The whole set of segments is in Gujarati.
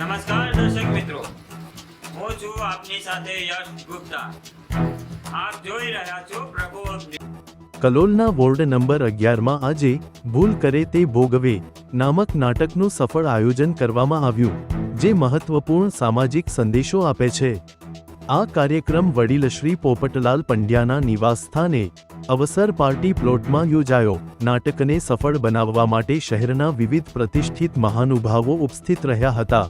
નમસ્કાર દર્શક મિત્રો. હું છું આપની સાથે યશ ગુપ્તા. આપ જોઈ રહ્યા છો પ્રભુ કલોલના વોર્ડ નંબર અગિયારમાં આજે ભૂલ કરે તે ભોગવે નામક નાટકનું સફળ આયોજન કરવામાં આવ્યું, જે મહત્વપૂર્ણ સામાજિક સંદેશો આપે છે. આ કાર્યક્રમ વડીલ શ્રી પોપટલાલ પંડ્યાના નિવાસસ્થાને અવસર પાર્ટી પ્લોટમાં યોજાયો. નાટકને સફળ બનાવવા માટે શહેરના વિવિધ પ્રતિષ્ઠિત મહાનુભાવો ઉપસ્થિત રહ્યા હતા,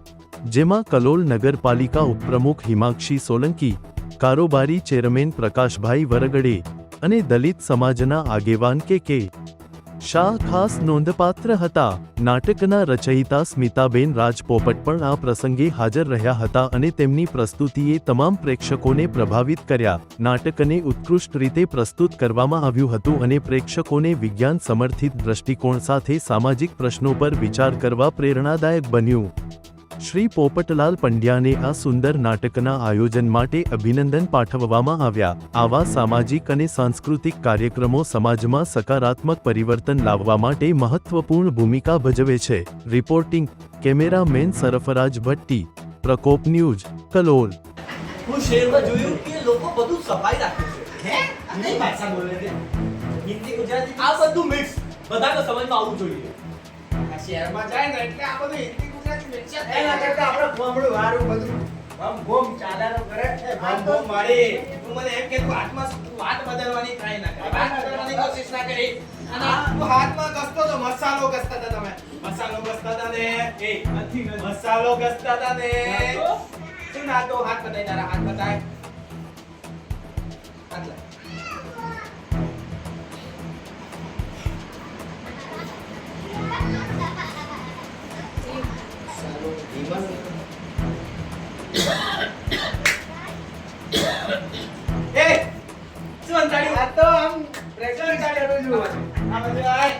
જેમાં કલોલ નગરપાલિકા ઉપપ્રમુખ હિમાક્ષી સોલંકી, કારોબારી ચેરમેન પ્રકાશભાઈ વરગડે અને દલિત સમાજના આગેવાન કે કે શાહ ખાસ નોંધપાત્ર હતા. નાટકના રચયિતા સ્મિતાબેન રાજપોપટ પણ આ પ્રસંગે હાજર રહ્યા હતા અને તેમની પ્રસ્તુતિએ તમામ પ્રેક્ષકોને પ્રભાવિત કર્યા. નાટકને ઉત્કૃષ્ટ રીતે પ્રસ્તુત કરવામાં આવ્યું હતું અને પ્રેક્ષકોને વિજ્ઞાન સમર્થિત દ્રષ્ટિકોણ સાથે સામાજિક પ્રશ્નો પર વિચાર કરવા પ્રેરણાદાયક બન્યું. શ્રી પોપટલાલ પંડ્યાને આ સુંદર નાટકના આયોજન માટે અભિનંદન પાઠવવામાં આવ્યા. આવા સામાજિક અને સાંસ્કૃતિક કાર્યક્રમો સમાજમાં સકારાત્મક પરિવર્તન લાવવા માટે મહત્વપૂર્ણ ભૂમિકા ભજવે છે. Reporting cameraman Sarfaraz Bhatti Prakop news Kalol. હું શેરમાં જોયું કે લોકો બધું સફાઈ રાખે છે. હે? કઈ ભાષા બોલે છે. હિન્દી ગુજરાતી આ બધું મિક્સ બધાને સમજમાં આવવું જોઈએ. આ શહેરમાં જાય ને એટલે આ બધું હિન્દી એના કરતા આપણે ગામડું વારું બધું. આમ ગોમ ચાલાનો કરે. આમ બહુ મારી તું મને એમ કે તું હાથમાં તું હાથ બદલવાની try ના કરી. હાથ બદલવાની કોશિશ ના કરી. અને તું હાથમાં કસતો તો મસાલો કસતા હતા તમે. મસાલો હતા ને? એ નથી મસાલો કસતા હતા ને? તો હાથ બતાય તારા હાથ બતાય. હાથ એ શું અંતાડ્યું? આ તો આમ શું અંતાડ્યું? આ બાજુ આય.